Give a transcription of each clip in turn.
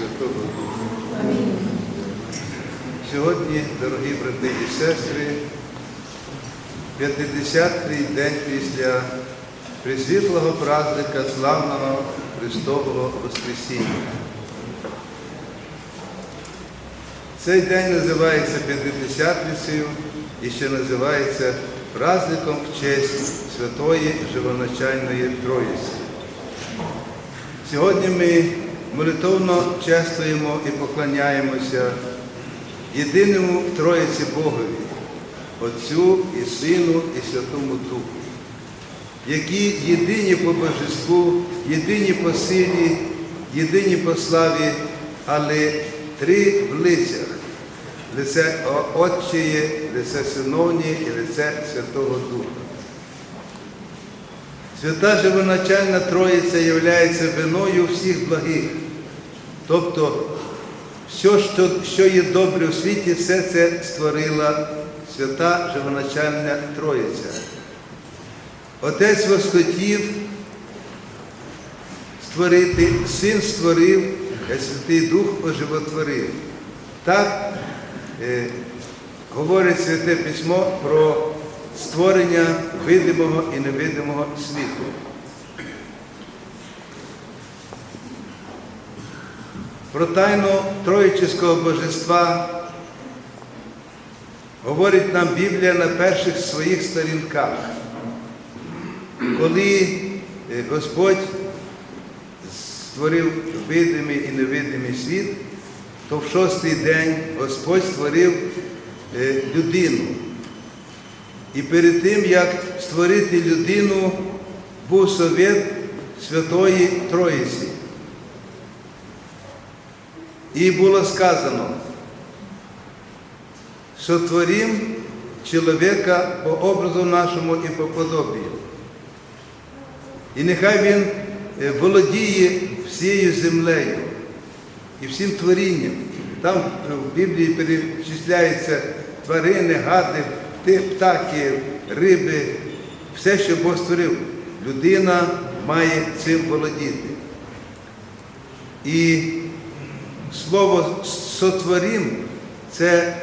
Святого Духа. Сьогодні, дорогі брати і сестри, 50-й день після присвітлого праздника славного Христового Воскресіння. Цей день називається П'ятидесятницею і ще називається праздником в честь Святої Живоначальної Троїці. Сьогодні ми молитовно чествуємо і поклоняємося єдиному в Троїці Богові, Отцю і Сину і Святому Духу, які єдині по божеству, єдині по силі, єдині по славі, але три в лицях. Лице Отчеє, лице Синовні і лице Святого Духа. Свята Живоначальна Троїця є виною всіх благих. Тобто, все, що, що є добре у світі, все це створила свята Живоначальна Троїця. Отець восхотів створити, син створив, а Святий Дух оживотворив. Так е, говорить Святе Письмо про створення видимого і невидимого світу. Про тайну Троїчського божества говорить нам Біблія на перших своїх сторінках, коли е, Господь створив видимий і невидимий світ, то в шостий день Господь створив е, людину. І перед тим, як створити людину, був совет Святої Троїці. І було сказано, сотворім чоловіка по образу нашому і по подобію. І нехай він е, володіє всією землею і всім творінням. Там в Біблії перечисляються тварини, гади, птахи, риби, все, що Бог створив. Людина має цим володіти. І слово сотворім це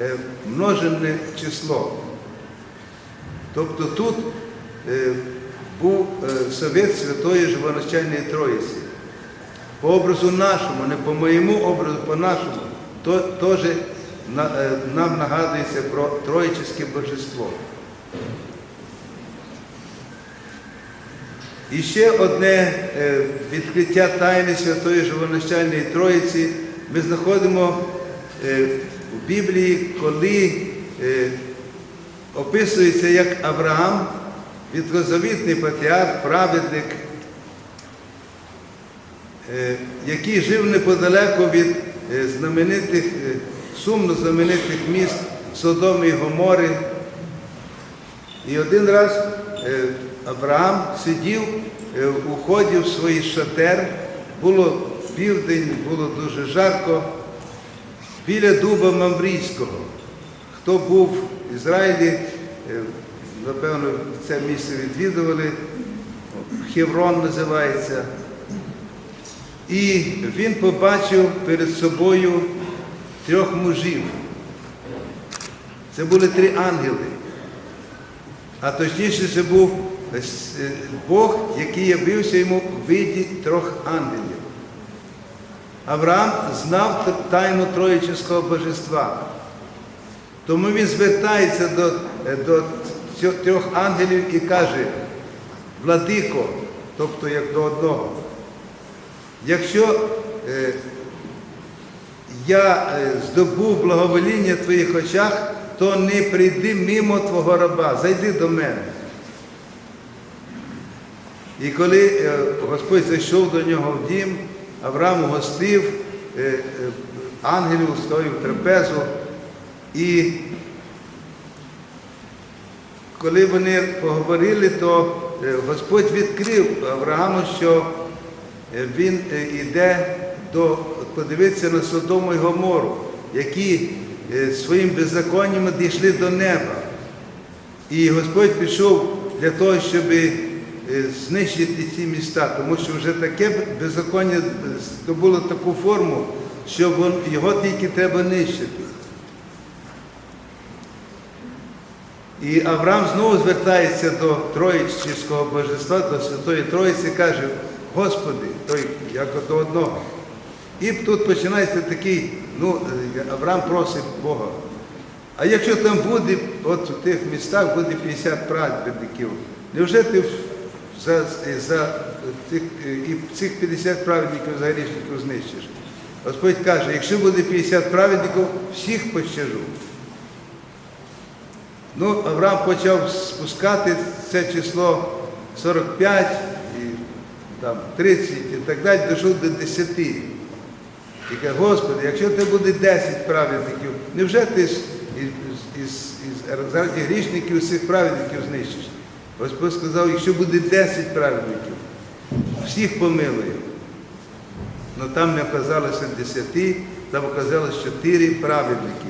е, множене число. Тобто тут е, був е, совет Святої Живоначальної Троїці. По образу нашому, не по моєму образу, по нашому, то теж нам нагадується про троїчське божество. І ще одне відкриття тайни Святої Живоначальної Троїці ми знаходимо в Біблії, коли описується як Авраам, відкозавітний патріарх, праведник, який жив неподалеку від знаменитих, сумно знаменитих міст Содоми і Гомори. І один раз Авраам сидів у ході шатер, було південь, було дуже жарко, біля дуба Мамрійського. Хто був в Ізраїлі, напевно, це місце відвідували, Хеврон називається. І він побачив перед собою трьох мужів. Це були три ангели. А точніше, це був Бог, який явився йому в виді трьох ангелів. Авраам знав тайну Троїчського божества. Тому він звертається до, до трьох ангелів і каже, владико, тобто як до одного. Якщо е, я здобув благовоління в твоїх очах, то не прийди мимо твого раба, зайди до мене. І коли е, Господь зайшов до нього в дім, Авраам гостив, е, е, ангелів стоїв трапезу, і коли вони поговорили, то Господь відкрив Аврааму, що він йде до подивитися на Содому і Гомору, які своїм беззаконням дійшли до неба. І Господь пішов для того, щоб е, знищити ці міста, тому що вже таке беззаконня е, здобуло таку форму, що його тільки треба нищити. І Авраам знову звертається до Троїцького божества, до Святої Троїці, каже, Господи, той як до одного. І тут починається такий, ну, е, Авраам просить Бога. А якщо там буде, от в тих містах буде 50 праведників, невже ти за, за тих, і цих 50 праведників за грішників знищиш? Господь каже, якщо буде 50 праведників, всіх пощажу. Ну, Авраам почав спускати це число 45 і там 30 і так далі, дійшов до 10. І каже, Господи, якщо це буде 10 праведників, невже ти з- із, із, із, заради грішників всіх праведників знищиш? Господь сказав, якщо буде 10 праведників, всіх помилує. Ну там не оказалося 10, там оказалось 4 праведники.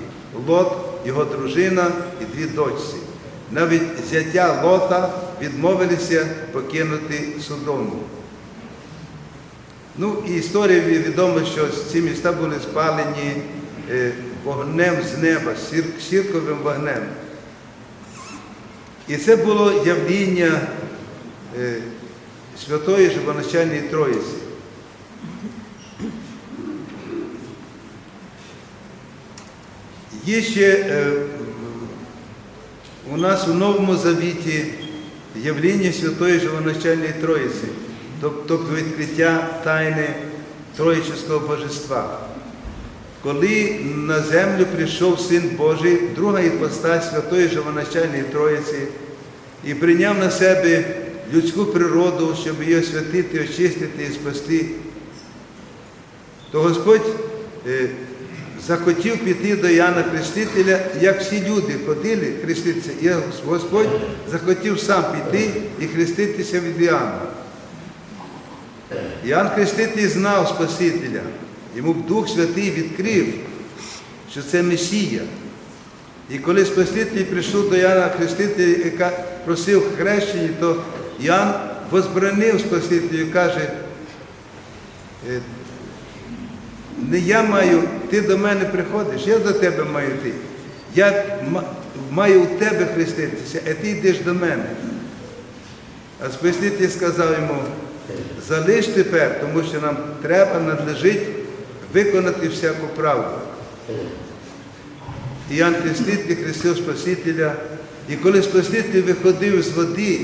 Лот, його дружина і дві дочці. Навіть зятя Лота відмовилися покинути Содому. Ну і історія відома, що ці міста були спалені е, вогнем з неба, сірковим вогнем. І це було явління е, Святої Живоначальної Троїці. Є ще е, у нас у Новому Завіті явління Святої Живоначальної Троїці, тобто відкриття тайни Троїчського Божества. Коли на землю прийшов Син Божий, друга іпостась Святої Живоначальної Троїці, і прийняв на себе людську природу, щоб її освятити, очистити і спасти, то Господь е, захотів піти до Яна Хрестителя, як всі люди ходили хреститися, і Господь захотів сам піти і хреститися від Іоанна. Іоанн Хреститель знав Спасителя, йому Дух Святий відкрив, що це Месія. І коли Спаситель прийшов до Яна Хрестителя і ка- просив хрещення, то Іоанн возбранив Спасителю і каже, е, не я маю, ти до мене приходиш, я до тебе маю йти. Я маю у тебе хреститися, а ти йдеш до мене. А Спаситель сказав йому, залиш тепер, тому що нам треба, надлежить виконати всяку правду. Іоанн Хреститель хрестив Спасителя, і коли Спаситель виходив з води,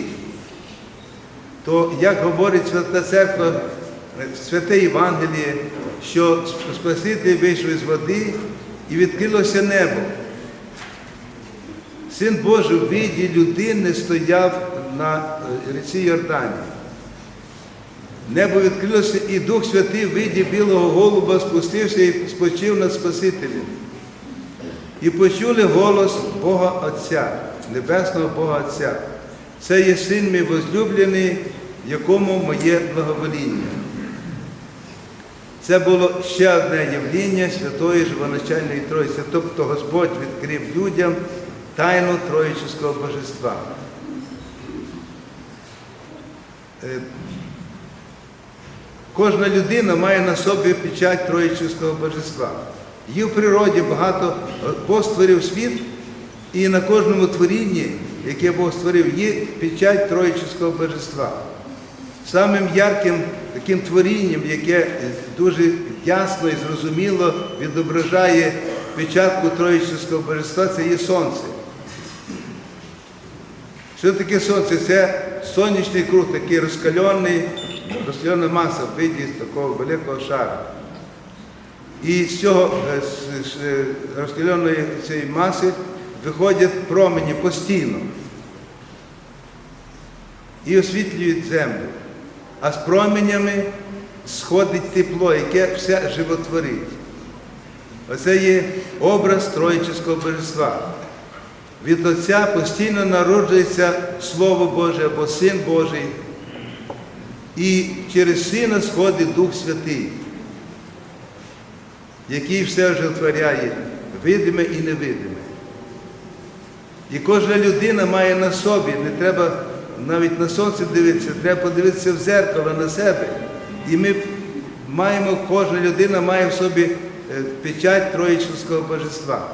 то, як говорить Свята Церква, Святе Євангеліє, що Спаситель вийшов із води і відкрилося небо. Син Божий в виді людини стояв на е, ріці Йордані. Небо відкрилося, і Дух Святий в виді білого голуба спустився і спочив над Спасителем. І почули голос Бога Отця, Небесного Бога Отця. Це є син мій возлюблений, якому моє благовоління. Це було ще одне явління Святої Живоначальної Троїці, тобто Господь відкрив людям тайну Троїчського Божества. Е, Кожна людина має на собі печать Троїчського Божества. Є в природі багато Бог створив світ, і на кожному творінні, яке Бог створив, є печать Троїчського Божества. Самим ярким таким творінням, яке дуже ясно і зрозуміло відображає печатку Троїчського Божества, це є сонце. Що таке сонце? Це сонячний круг, такий розкальоний, розкальона маса в виді такого великого шара. І з цього е, з- з, е, цієї маси виходять промені постійно і освітлюють землю. А з променями сходить тепло, яке все животворить. Оце є образ Троїчського божества. Від Отця постійно народжується Слово Боже або Син Божий, і через Сина сходить Дух Святий, який все животворяє, видиме і невидиме. І кожна людина має на собі, не треба навіть на сонце дивитися, треба подивитися в зеркало на себе. І ми маємо, кожна людина має в собі е, печать Троїчного Божества.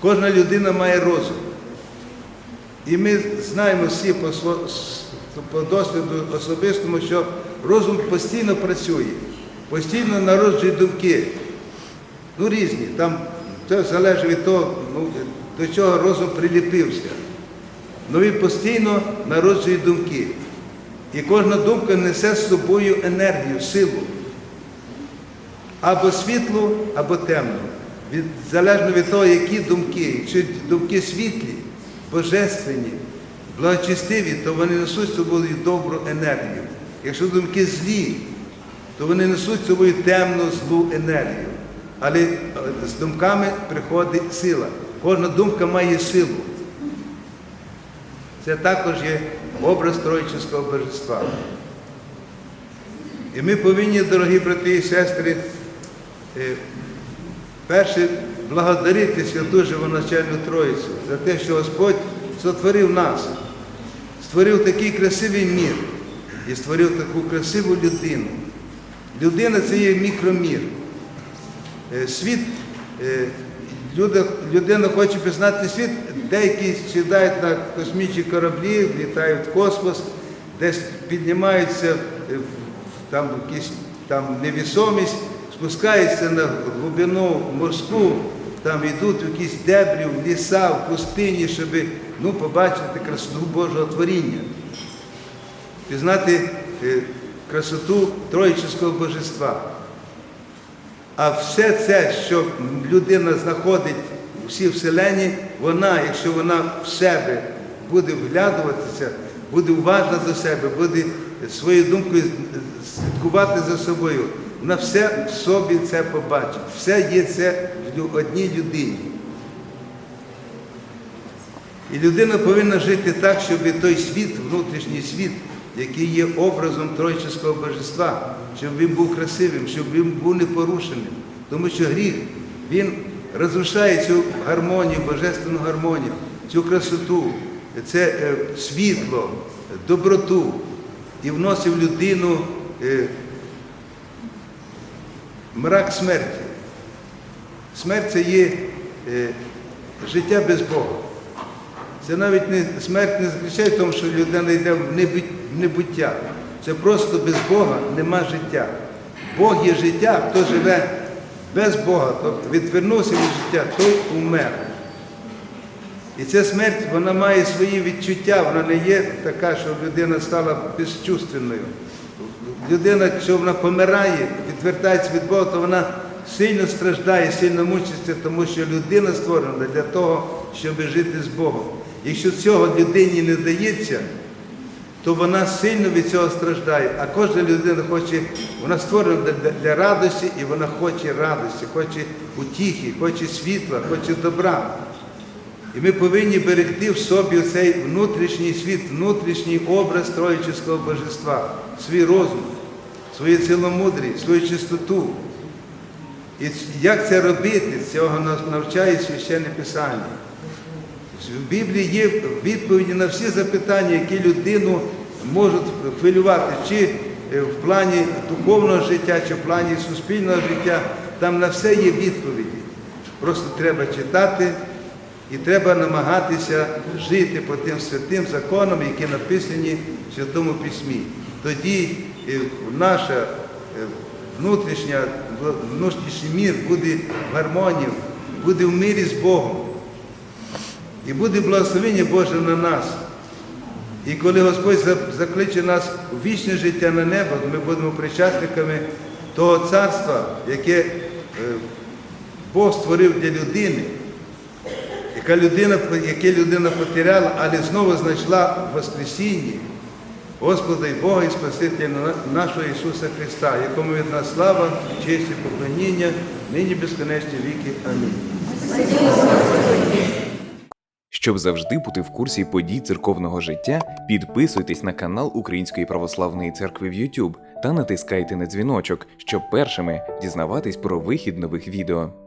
Кожна людина має розум. І ми знаємо всі по, сво- с- по досвіду особистому, що розум постійно працює, постійно народжує думки. Ну, різні. Там це залежить від того, ну, до чого розум приліпився. Ну він постійно народжує думки. І кожна думка несе з собою енергію, силу. Або світлу, або темну. Від, залежно від того, які думки. Якщо думки світлі, божественні, благочестиві, то вони несуть з собою добру енергію. Якщо думки злі, то вони несуть з собою темну злу енергію. Але з думками приходить сила. Кожна думка має силу. Це також є образ Троїчного божества. І ми повинні, дорогі брати і сестри, е, перше благодарити святу живоначальну Троїцю за те, що Господь сотворив нас, створив такий красивий мір і створив таку красиву людину. Людина це є мікромір. Е, Світ, е, людина хоче пізнати світ, деякі сідають на космічні кораблі, літають в космос, десь піднімаються е, в там якісь там невісомість, спускаються на глибину морську, там йдуть в якісь дебрі, в ліса, в пустині, щоб ну, побачити красоту Божого творіння, пізнати е, красоту Троїчного божества. А все це, що людина знаходить у всій вселенні, вона, якщо вона в себе буде вглядуватися, буде уважна до себе, буде своєю думкою слідкувати за собою, вона все в собі це побачить. Все є це одній людині. І людина повинна жити так, щоб той світ, внутрішній світ, який є образом Тройчого божества, щоб він був красивим, щоб він був непорушеним. Тому що гріх, він розрушає цю гармонію, божественну гармонію, цю красоту, це е, світло, доброту і вносить в людину е, мрак смерті. Смерть це є е, життя без Бога. Це навіть не смерть не заключає в тому, що людина йде в небуття. Це просто без Бога нема життя. Бог є життя, хто живе без Бога, тобто відвернувся від життя, той умер. І ця смерть вона має свої відчуття, вона не є така, що людина стала безчувственною. Людина, якщо вона помирає, відвертається від Бога, то вона сильно страждає, сильно мучиться, тому що людина створена для того, щоб жити з Богом. Якщо цього людині не дається, то вона сильно від цього страждає. А кожна людина хоче, вона створена для, для радості і вона хоче радості, хоче утіхи, хоче світла, хоче добра. І ми повинні берегти в собі цей внутрішній світ, внутрішній образ Троїчого Божества, свій розум, свою ціломудрість, свою чистоту. І як це робити, цього нас навчає священне Писання. В Біблії є відповіді на всі запитання, які людину можуть хвилювати, чи е, в плані духовного життя, чи в плані суспільного життя. Там на все є відповіді. Просто треба читати і треба намагатися жити по тим святим законам, які написані в Святому Письмі. Тоді е, наша е, внутрішня, внутрішній мір буде в гармонії, буде в мирі з Богом. І буде благословення Боже на нас. І коли Господь закличе нас у вічне життя на небо, ми будемо причасниками того царства, яке е, Бог створив для людини, яка людина, яке людина потеряла, але знову знайшла в Воскресінні Господа і Бога і Спасителя нашого Ісуса Христа, якому від нас слава, честь і поклоніння, нині безконечні віки. Амінь. Щоб завжди бути в курсі подій церковного життя, підписуйтесь на канал Української православної церкви в YouTube та натискайте на дзвіночок, щоб першими дізнаватись про вихід нових відео.